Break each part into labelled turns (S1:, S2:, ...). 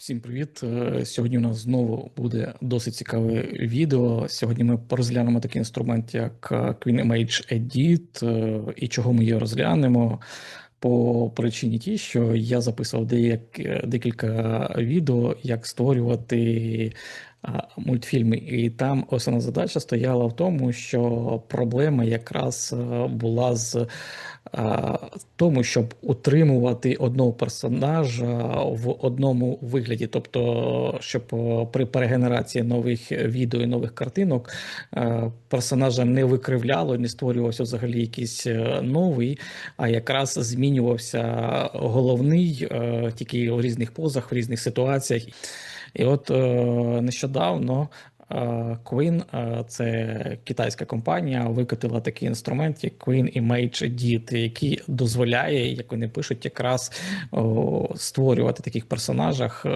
S1: Всім привіт! Е, Сьогодні у нас знову буде досить цікаве відео. Сьогодні ми порозглянемо такий інструмент, як е, Queen Image Edit, е, і чого ми його розглянемо. По причині тій, що я записував деяк- декілька відео, як створювати мультфільми, і там основна задача стояла в тому, що проблема якраз е, була з а, тому, щоб утримувати одного персонажа в одному вигляді. Тобто, щоб е, при перегенерації нових відео і нових картинок е, персонажа не викривляло, не створювався взагалі якийсь е, новий, а якраз змінювався головний е, тільки у різних позах, в різних ситуаціях. І от е, нещодавно Queen, е, це китайська компанія, викатила такий інструмент, як Queen Image Edit, який дозволяє, як вони пишуть, якраз створювати таких персонажах е,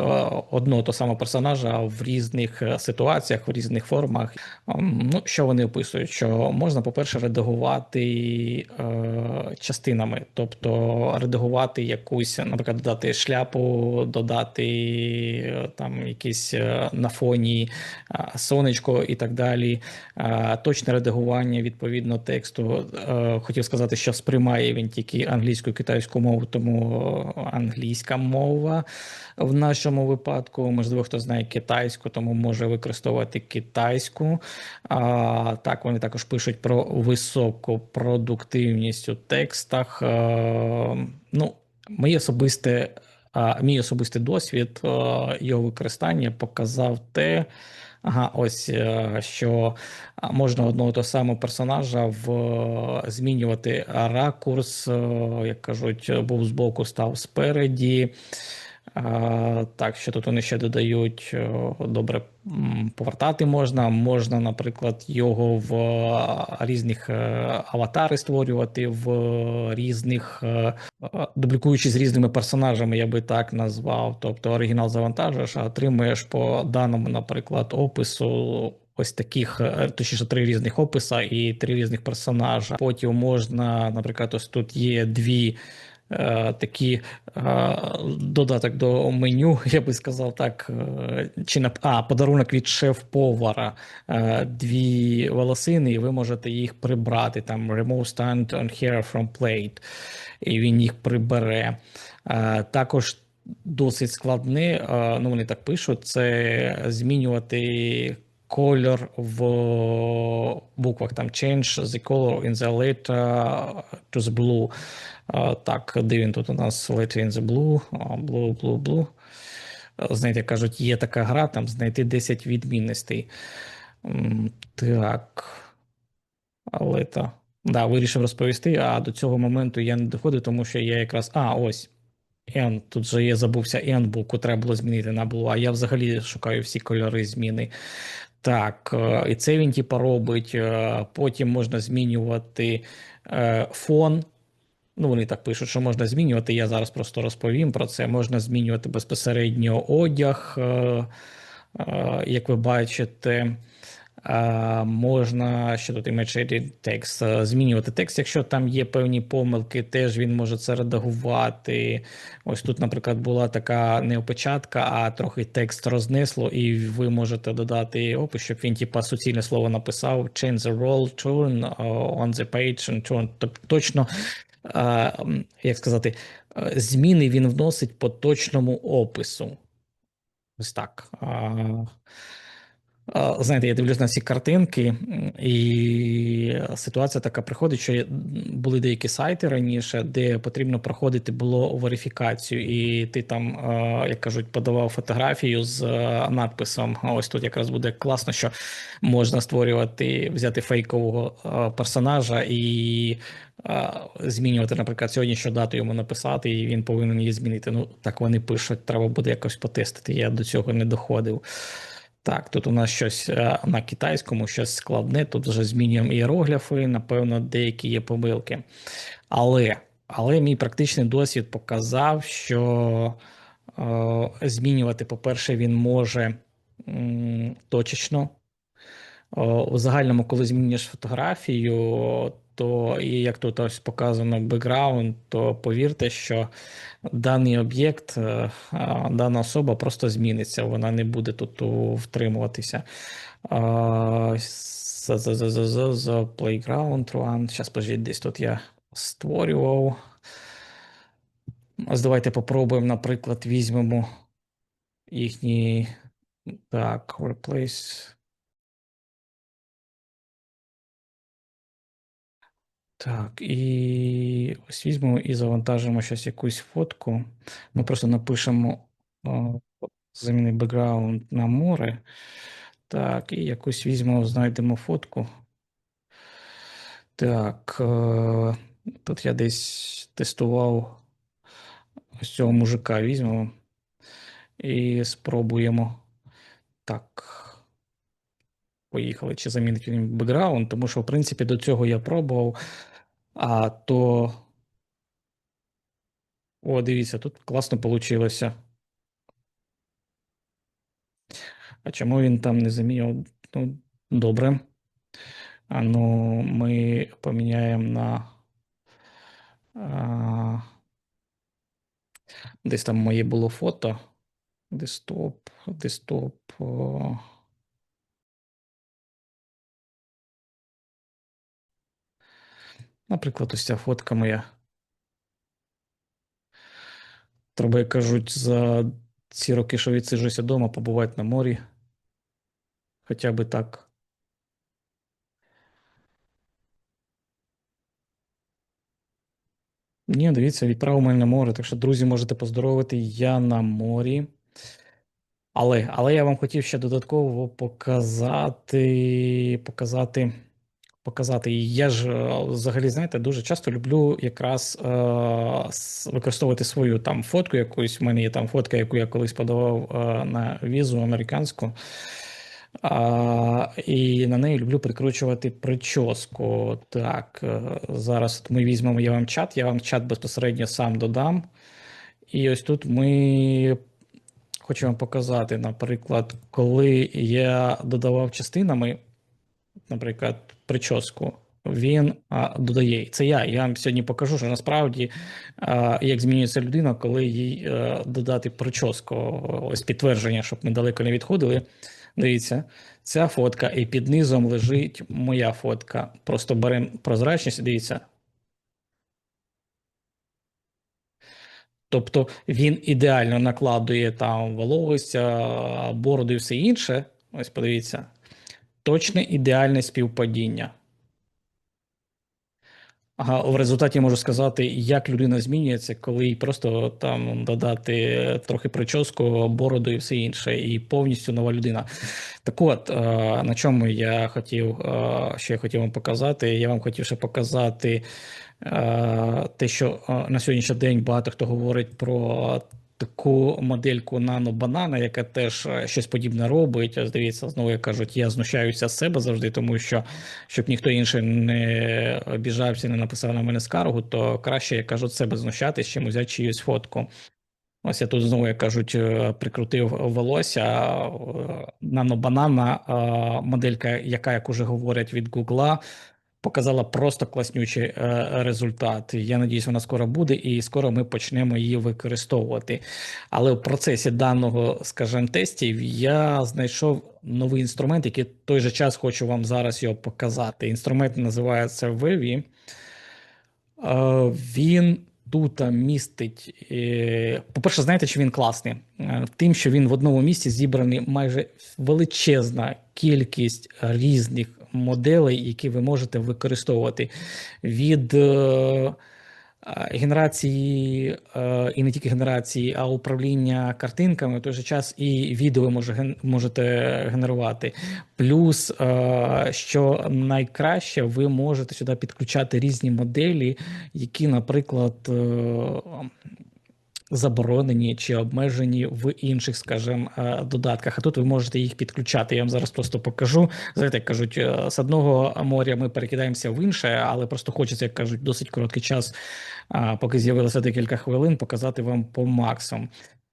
S1: одного того самого персонажа в різних е, ситуаціях, в різних формах. Ем, Ну, що вони описують? Що можна, по-перше, редагувати частинами, тобто редагувати якусь, наприклад, додати шляпу, додати там якісь на фоні сонечко і так далі. Точне редагування відповідно тексту. Е, Хотів сказати, що сприймає він тільки англійську китайську мову, тому англійська мова в нашому випадку. Можливо, хто знає китайську, тому може використовувати китайську. Так, вони також пишуть про високу продуктивність у текстах. Е, Ну, моє особисте, мій особистий досвід е, його використання показав те. Ага, ось е, що можна одного того самого персонажа в змінювати ракурс, е, як кажуть, був збоку, став спереді. Так, що тут вони ще додають е, добре повертати можна. Можна, наприклад, його в е, різних е, аватари створювати, в різних дублікуючи з різними персонажами, я би так назвав. Тобто оригінал завантажуєш, а отримуєш по даному, наприклад, опису. Ось таких, точніше, три різних описа і три різних персонажа. Потім можна, наприклад, ось тут є дві такі е, додаток до меню, я би сказав так. е, Чи на а, подарунок від шеф-повара. Е, Дві волосини, і ви можете їх прибрати. Там remove stand on hair from plate, і він їх прибере. Е, Також досить складне, е, ну вони так пишуть, це змінювати колір в буквах. Там change the color in the letter to the blue. Так, де він тут у нас letter in the blue, blue, blue, blue. Знаєте, кажуть, є така гра, там знайти 10 відмінностей. Так. Але та. Да, вирішив розповісти, а до цього моменту я не доходив, тому що я якраз. А, ось. N, тут же я забувся N букву, треба було змінити на було, а я взагалі шукаю всі кольори зміни. Так, е, і це він типа робить. е, Потім можна змінювати е, фон. Ну, вони так пишуть, що можна змінювати. Я зараз просто розповім про це. Можна змінювати безпосередньо одяг, е, е, як ви бачите. Е, Можна що тут edit текст, змінювати текст. Якщо там є певні помилки, теж він може це редагувати. Ось тут, наприклад, була така не опечатка, а трохи текст рознесло, і ви можете додати опис, щоб він типа суцільне слово написав: change the role, turn on the page and turn. Тобто точно, як сказати, зміни він вносить по точному опису. Ось так. Знаєте, я дивлюсь на ці картинки, і ситуація така приходить, що були деякі сайти раніше, де потрібно проходити було верифікацію, і ти там, як кажуть, подавав фотографію з е, надписом. Ось тут якраз буде класно, що можна створювати, взяти фейкового персонажа і змінювати, наприклад, сьогоднішню дату йому написати, і він повинен її змінити. Ну, так вони пишуть, треба буде якось потестити. Я до цього не доходив. Так, тут у нас щось е, на китайському, щось складне. Тут вже змінюємо іерогліфи, напевно, деякі є помилки. Але, але мій практичний досвід показав, що е, змінювати, по-перше, він може м, точечно. О, У загальному, коли змінюєш фотографію, то і як тут ось показано бекграунд, то повірте, що даний об'єкт, е, дана особа просто зміниться, вона не буде тут втримуватися. А, з- з- з- з- з- з Playground One. Зараз, подождіть, десь тут я створював. Давайте попробуємо, наприклад, візьмемо їхній. Так, replace. Так, і ось візьмемо і завантажимо щось якусь фотку. Ми просто напишемо заміни background на море. Так, і якусь візьмемо, знайдемо фотку. Так, е, тут я десь тестував ось цього мужика візьмемо і спробуємо. Так. Поїхали, чи замінить він бекграунд, тому що, в принципі, до цього я пробував. А то. О, дивіться, тут класно вийшло. А чому він там не заміняв? Ну, добре. А ну, ми поміняємо на. А, десь там моє було фото. Десктоп, десктоп. о. Наприклад, ось ця фотка моя. Треба, як кажуть, за ці роки, що відсиджуюся вдома, побувати на морі. Хоча би так. Ні, дивіться, відправив мене на море. Так що, друзі, можете поздоровити. Я на морі. Але, але я вам хотів ще додатково показати, показати, показати. І Я ж е, взагалі, знаєте, дуже часто люблю якраз е, використовувати свою там фотку якусь. У мене є там фотка, яку я колись подавав е, на візу американську. А, і на неї люблю прикручувати прическу. Так, е, зараз ми візьмемо я вам чат, я вам чат безпосередньо сам додам. І ось тут ми вам показати, наприклад, коли я додавав частинами, наприклад, прическу, він а, додає. Це я. Я вам сьогодні покажу, що насправді а, як змінюється людина, коли їй е, додати прическу. Ось підтвердження, щоб ми далеко не відходили. Дивіться, ця фотка, і під низом лежить моя фотка. Просто беремо прозрачність, дивіться. Тобто він ідеально накладує там волосся, бороду і все інше. Ось подивіться. Точне ідеальне співпадіння. Ага, в результаті можу сказати, як людина змінюється, коли їй просто там додати трохи прическу, бороду і все інше, і повністю нова людина. Так от, е, на чому я хотів, е, що я хотів вам показати, я вам хотів ще показати е, те, що на сьогоднішній день багато хто говорить про таку модельку нано-банана, яка теж е, щось подібне робить. Дивіться, знову як кажуть, я знущаюся з себе завжди, тому що щоб ніхто інший не обіжався, не написав на мене скаргу, то краще, як кажуть, себе знущатись, чим взяти чиюсь фотку. Ось я тут знову, як кажуть, е, прикрутив волосся. Нано-банана, е, моделька, яка, як уже говорять від Гугла, показала просто класнючий е, результат. Я надіюсь, вона скоро буде, і скоро ми почнемо її використовувати. Але в процесі даного, скажімо, тестів я знайшов новий інструмент, який в той же час хочу вам зараз його показати. Інструмент називається Wavy. Е, Він тут містить. е, По-перше, знаєте, що він класний? Тим, що він в одному місці зібраний майже величезна кількість різних моделей, які ви можете використовувати від е, генерації е, і не тільки генерації, а управління картинками в той же час і відео може, можете генерувати. Плюс, е, що найкраще, ви можете сюди підключати різні моделі, які, наприклад, е, заборонені чи обмежені в інших, скажімо, е, додатках. А тут ви можете їх підключати. Я вам зараз просто покажу. Знаєте, як кажуть, е, з одного моря ми перекидаємося в інше, але просто хочеться, як кажуть, досить короткий час, поки з'явилося декілька хвилин, показати вам по максимуму.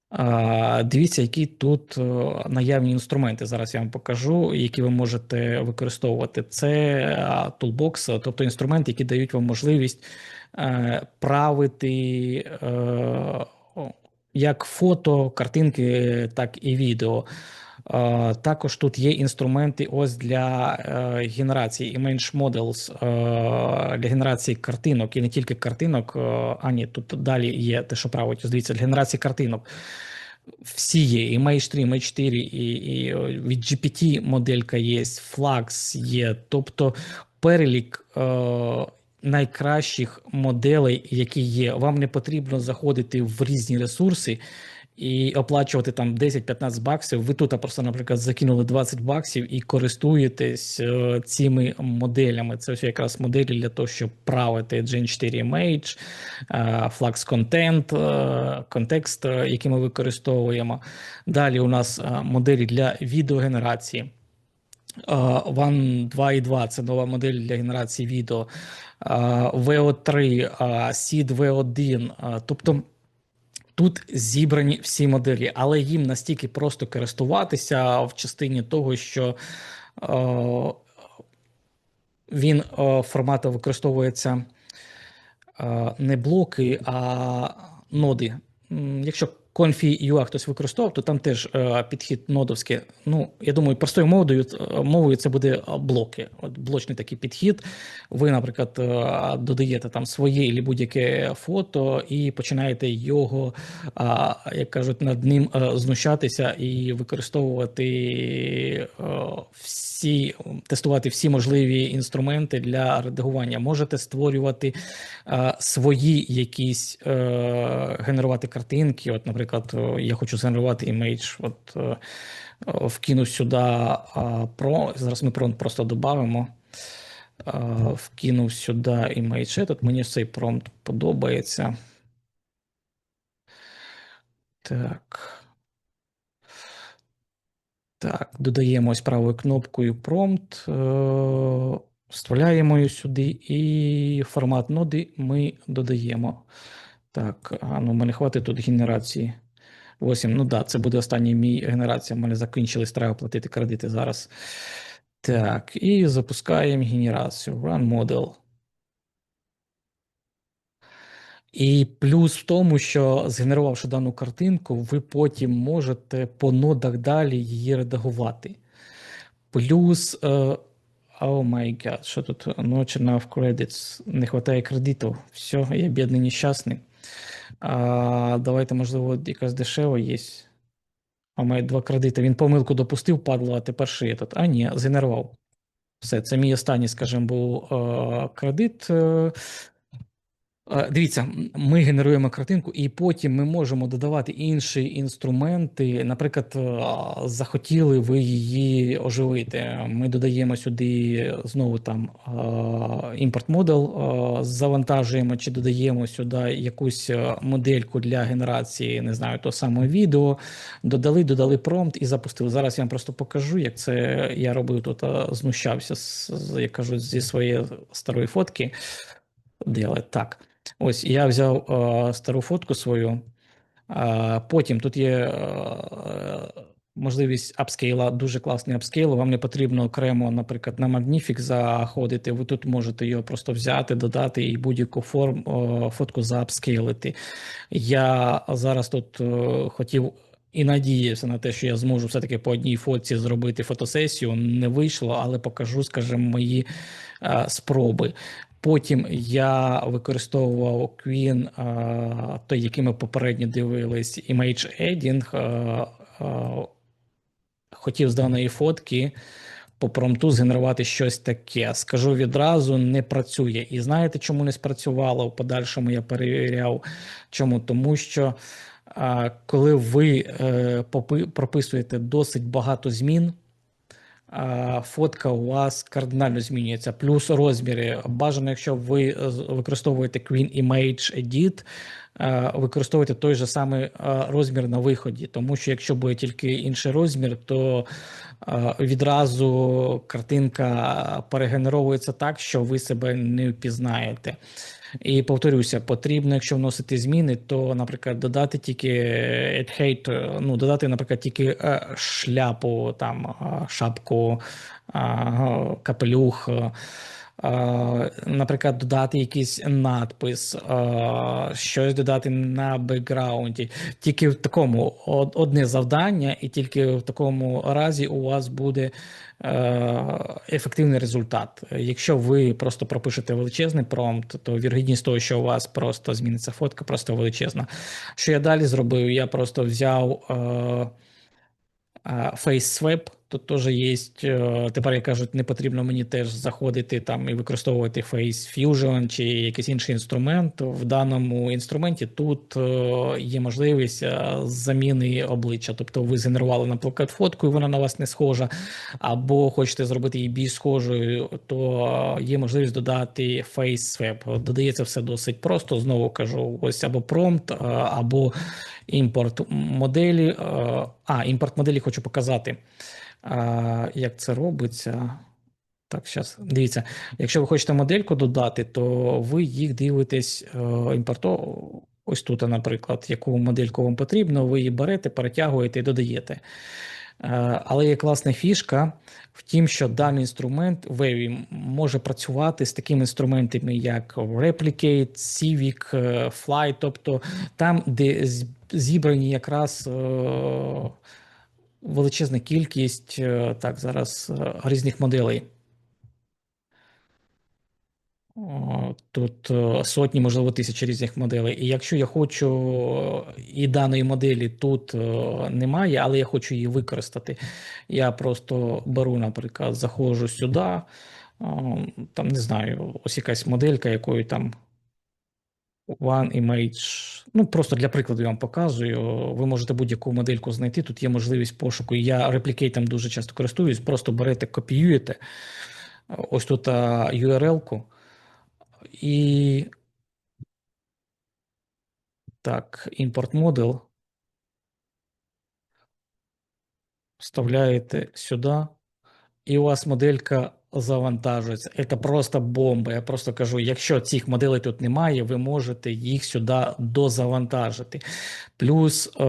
S1: А, Дивіться, які тут е, наявні інструменти. Зараз я вам покажу, які ви можете використовувати. Це Toolbox, тобто інструменти, які дають вам можливість правити як фото, картинки, так і відео. Е, також тут є інструменти ось для е, генерації image models, е, для генерації картинок і не тільки картинок. А ні, тут далі є те, що править. Дивіться, для генерації картинок. Всі є, і Image 3, Image 4, і, і від GPT моделька є, Flux є. Тобто перелік е, найкращих моделей, які є. Вам не потрібно заходити в різні ресурси і оплачувати там 10-15 баксів. Ви тут просто, наприклад, закинули 20 баксів і користуєтесь е, цими моделями. Це все якраз моделі для того, щоб правити Gen 4 Image, е, Flux Content, е, контекст, який ми використовуємо. Далі у нас моделі для відеогенерації. One 2.2 – це нова модель для генерації відео. Uh, VO3, uh, SID V1. Uh, тобто Тут зібрані всі моделі, але їм настільки просто користуватися в частині того, що він формату використовується не блоки, а ноди. Якщо Конфі.ua хтось використовував, то там теж е, підхід нодовський. Ну, я думаю, простою мовою е, мовою це буде е, блоки. От блочний такий підхід. Ви, наприклад, додаєте там своє або будь-яке фото і починаєте його, як кажуть, над ним знущатися і використовувати всі, тестувати всі можливі інструменти для редагування. Можете створювати свої якісь генерувати картинки. От, наприклад наприклад, е, я хочу згенерувати імейдж, от е, вкину сюди про. Зараз ми промпт просто додамо. Вкинув сюди імейдж. Тут мені цей промпт подобається. Так. Так, додаємо ось правою кнопкою промпт, е, вставляємо її сюди, і формат ноди ми додаємо. Так, а ну, мене хватить тут генерації. 8. Ну да, це буде остання мій генерація. У мене закінчились, треба платити кредити зараз. Так, і запускаємо генерацію. Run model. І плюс в тому, що згенерувавши дану картинку, ви потім можете по нодах далі її редагувати. Плюс. О май гад, що тут? Not enough credits. Не вистачає кредитів. Все, я бідний нещасний. А, Давайте, можливо, якась дешева є. А має два кредити. Він помилку допустив, падло, а тепер шиє тут. А, ні, згенерував. Все, це мій останній, скажімо, був е, кредит. Е, Дивіться, ми генеруємо картинку, і потім ми можемо додавати інші інструменти. Наприклад, захотіли ви її оживити. Ми додаємо сюди знову там імпорт модел, завантажуємо чи додаємо сюди якусь модельку для генерації, не знаю, того самого відео. Додали, додали промпт і запустили. Зараз я вам просто покажу, як це я робив тут, знущався як кажуть, зі своєї старої фотки. Делать так. Ось я взяв е, стару фотку свою. Е, потім тут є е, можливість апскейла, дуже класний апскейл. Вам не потрібно окремо, наприклад, на Magnific заходити. Ви тут можете його просто взяти, додати і будь-яку форм е, фотку заапскейлити. Я зараз тут е, хотів. І надіявся на те, що я зможу все-таки по одній фотці зробити фотосесію. Не вийшло, але покажу, скажімо, мої е, спроби. Потім я використовував Queen, той, який ми попередньо дивились, Image Adding, хотів з даної фотки по промту згенерувати щось таке. Скажу відразу, не працює. І знаєте, чому не спрацювало? В подальшому я перевіряв. Чому? Тому що коли ви е, прописуєте досить багато змін фотка у вас кардинально змінюється. Плюс розміри. Бажано, якщо ви е, використовуєте Queen Image Edit, е, використовуйте той же самий е, розмір на виході, тому що якщо буде тільки інший розмір, то відразу картинка перегенеровується так, що ви себе не впізнаєте. І повторюся, потрібно, якщо вносити зміни, то, наприклад, додати тільки hate, ну, додати, наприклад, тільки е, шляпу, там, е, шапку, е, капелюх. Е, е, Наприклад, додати якийсь надпис, е, щось додати на бекграунді. Тільки в такому одне завдання, і тільки в такому разі у вас буде е, ефективний результат. Якщо ви просто пропишете величезний промпт, то вірогідність того, що у вас просто зміниться фотка, просто величезна. Що я далі зробив? Я просто взяв. Е, FaceSwap, тут теж є. е, Тепер як кажуть, не потрібно мені теж заходити там і використовувати Face Fusion чи якийсь інший інструмент. В даному інструменті тут е, є можливість е, заміни обличчя. Тобто ви згенерували, наприклад, фотку, і вона на вас не схожа, або хочете зробити її більш схожою, то є можливість додати FaceSwap. Додається все досить просто. Знову кажу, ось або промпт, е, або імпорт моделі. е, А, імпорт моделі хочу показати, як це робиться. Так, зараз дивіться. Якщо ви хочете модельку додати, то ви їх дивитесь е, імпорто. Ось тут, наприклад, яку модельку вам потрібно, ви її берете, перетягуєте і додаєте. Е, Але є класна фішка в тім, що даний інструмент Wavy може працювати з такими інструментами, як Replicate, Civic, е, Fly, тобто там, де зібрані якраз величезна кількість е, так зараз е, різних моделей. Тут е, сотні, можливо, тисячі різних моделей. І якщо я хочу і даної моделі тут немає, але я хочу її використати, я просто беру, наприклад, заходжу сюди, там не знаю, ось якась моделька, якою там One Image. Ну, просто для прикладу я вам показую. Ви можете будь-яку модельку знайти. Тут є можливість пошуку. Я реплікейтом дуже часто користуюсь. Просто берете, копіюєте е, ось тут URL-ку. І так, імпорт модел. Вставляєте сюди, і у вас моделька завантажується. Це просто бомба. Я просто кажу: якщо цих моделей тут немає, ви можете їх сюди дозавантажити. Плюс, е,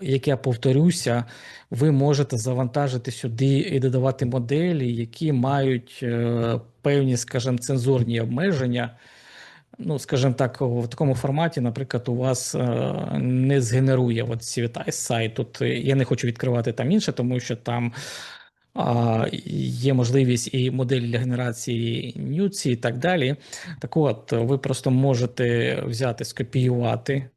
S1: як я повторюся, ви можете завантажити сюди і додавати моделі, які мають е, певні, скажімо, цензурні обмеження. Ну, скажімо так, в такому форматі, наприклад, у вас е, не згенерує от сайт. Тут я не хочу відкривати там інше, тому що там є можливість і моделі для генерації нюці і так далі. Так от, ви просто можете взяти, скопіювати.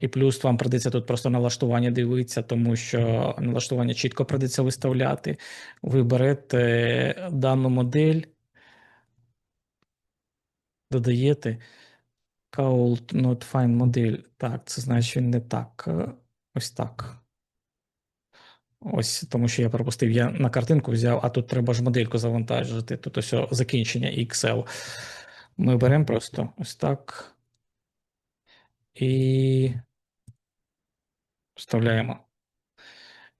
S1: І плюс вам придеться тут просто налаштування дивитися, тому що налаштування чітко придеться виставляти. Ви берете дану модель, додаєте Called not find модель. Так, це значить не так. Ось так. Ось, тому що я пропустив, я на картинку взяв, а тут треба ж модельку завантажити. Тут ось закінчення Excel. Ми беремо просто ось так. І вставляємо.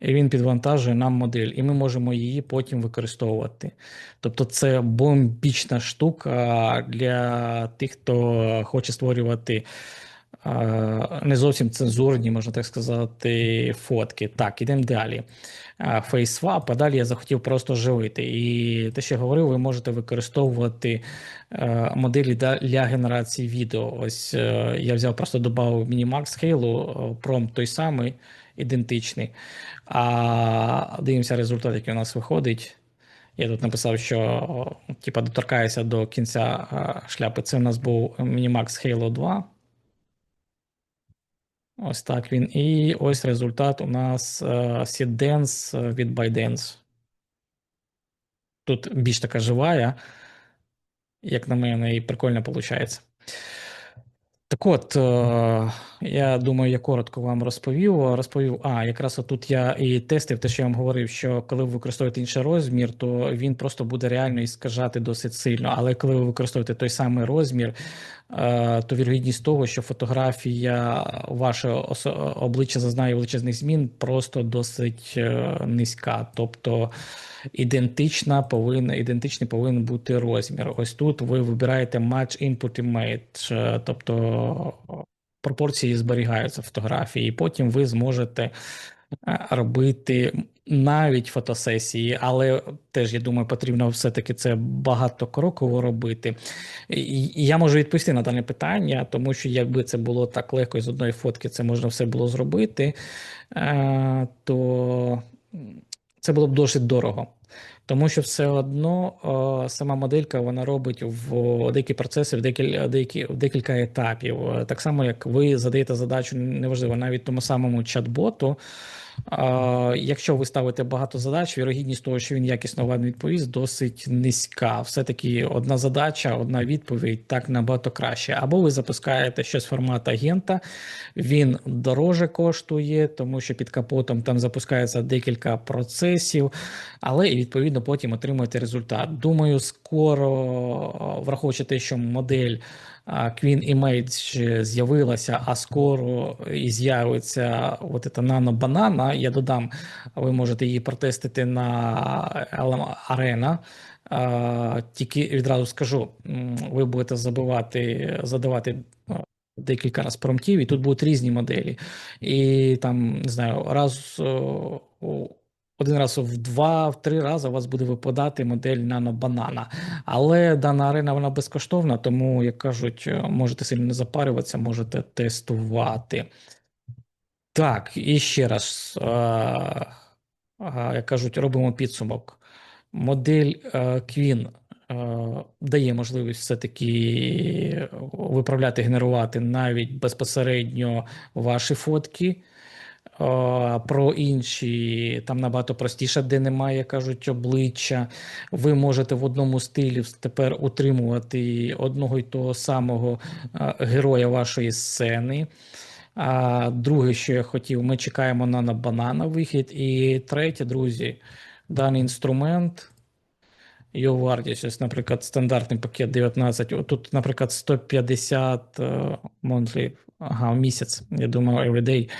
S1: І він підвантажує нам модель, і ми можемо її потім використовувати. Тобто, це бомбічна штука для тих, хто хоче створювати не зовсім цензурні, можна так сказати, фотки. Так, ідемо далі. FaceSwap, а далі я захотів просто живити. І те, що я говорив, ви можете використовувати е, моделі для генерації відео. Ось е, я взяв, просто додав Minimax Scale, промпт той самий, ідентичний. А дивимося результат, який у нас виходить. Я тут написав, що типа доторкаюся до кінця шляпи. Це у нас був Minimax Halo 2. Ось так він. І ось результат у нас е, Seedance е, від ByteDance. Тут більш така живая, як на мене, і прикольно виходить. Так от, е, я думаю, я коротко вам розповів. Розповів, а якраз отут я і тестив те, що я вам говорив, що коли ви використовуєте інший розмір, то він просто буде реально іскажати досить сильно. Але коли ви використовуєте той самий розмір, е, то вірогідність того, що фотографія ваше обличчя зазнає величезних змін, просто досить е, низька. Тобто ідентична повинна ідентичний повинен бути розмір. Ось тут ви вибираєте Match Input Image, тобто пропорції зберігаються фотографії, і потім ви зможете робити навіть фотосесії, але теж я думаю, потрібно все-таки це багатокроково робити. І Я можу відповісти на дане питання, тому що якби це було так легко з одної фотки, це можна все було зробити, е, то це було б досить дорого. Тому що все одно сама моделька вона робить в деякі процеси в декілька, деякі, в декілька етапів. Так само, як ви задаєте задачу, неважливо, навіть тому самому чат-боту. Якщо ви ставите багато задач, вірогідність того, що він якісно вам відповість, досить низька. Все-таки одна задача, одна відповідь так набагато краще. Або ви запускаєте щось формат агента, він дороже коштує, тому що під капотом там запускається декілька процесів, але і відповідно потім отримуєте результат. Думаю, скоро враховуючи те, що модель. Queen Image з'явилася, а скоро і з'явиться от ця нано-банана. Я додам, ви можете її протестити на LM Arena. Тільки відразу скажу, ви будете забивати, задавати декілька разів промптів, і тут будуть різні моделі. І там, не знаю, раз один раз в два-три рази у вас буде випадати модель нано-банана. Але дана арена вона безкоштовна, тому, як кажуть, можете сильно не запарюватися, можете тестувати. Так, і ще раз, як кажуть, робимо підсумок. Модель Queen дає можливість все-таки виправляти, генерувати навіть безпосередньо ваші фотки. Про інші там набагато простіше, де немає, кажуть, обличчя. Ви можете в одному стилі тепер утримувати одного й того самого героя вашої сцени. А друге, що я хотів, ми чекаємо на банана вихід. І третє, друзі, даний інструмент. Його вартість, ось, наприклад, стандартний пакет 19. Тут, наприклад, 150 monthly, ага, в місяць. Я думаю, everyday.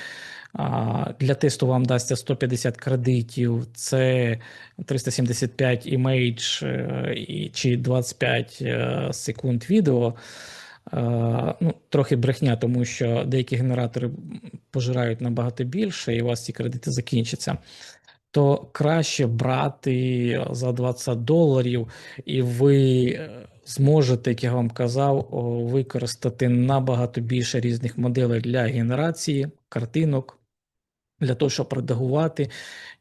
S1: Для тесту вам дасться 150 кредитів, це 375 імейдж чи 25 е, секунд відео. Ну, Трохи брехня, тому що деякі генератори пожирають набагато більше, і у вас ці кредити закінчаться. То краще брати за 20 доларів, і ви е, зможете, як я вам казав, використати набагато більше різних моделей для генерації картинок для того, щоб редагувати,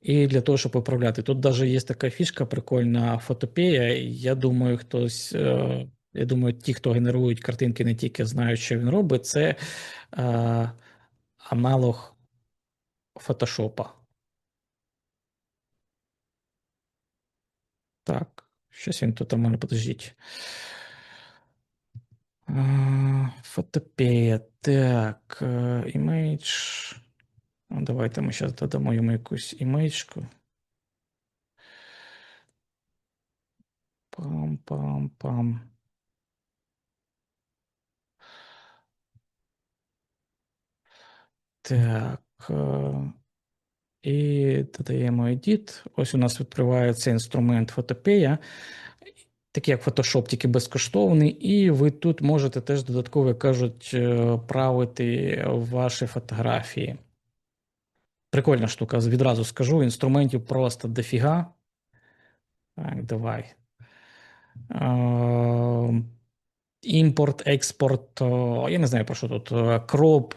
S1: і для того, щоб управляти. Тут навіть є така фішка, прикольна фотопея. Я думаю, хтось. Е, я думаю, ті, хто генерують картинки, не тільки знають, що він робить, це е, аналог фотошопа. Так, щось він тут у мене подождіть. Е, фотопея. Так, імейдж. Ну, давайте ми зараз додамо йому якусь імейджку. Пам-пам-пам. Так. Е, і додаємо Edit. Ось у нас відкривається інструмент фотопея, такий як Photoshop, тільки безкоштовний, і ви тут можете теж додатково кажуть, е, правити ваші фотографії. Прикольна штука, відразу скажу. Інструментів просто дофіга. Так, давай. Імпорт, експорт, я не знаю про що тут. Кроп,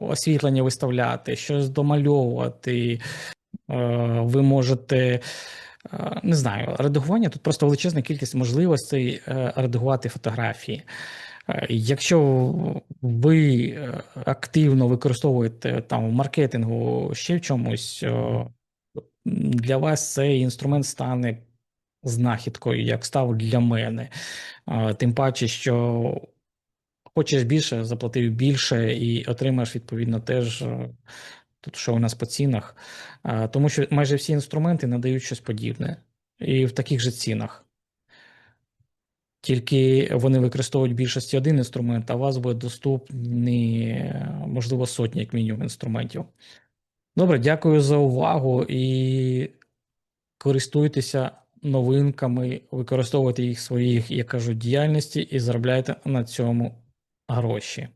S1: освітлення виставляти, щось домальовувати. Ви можете. Не знаю, редагування тут просто величезна кількість можливостей е, редагувати фотографії. Е, якщо ви е, активно використовуєте там в маркетингу ще в чомусь, е, для вас цей інструмент стане знахідкою, як став для мене. Тим паче, що хочеш більше, заплатив більше і отримаєш відповідно теж. Тут що у нас по цінах, тому що майже всі інструменти надають щось подібне і в таких же цінах. Тільки вони використовують більшості один інструмент, а у вас буде доступні, можливо, сотні, як мінімум, інструментів. Добре, дякую за увагу і користуйтеся новинками, використовуйте їх в своїх, як кажуть, діяльності і заробляйте на цьому гроші.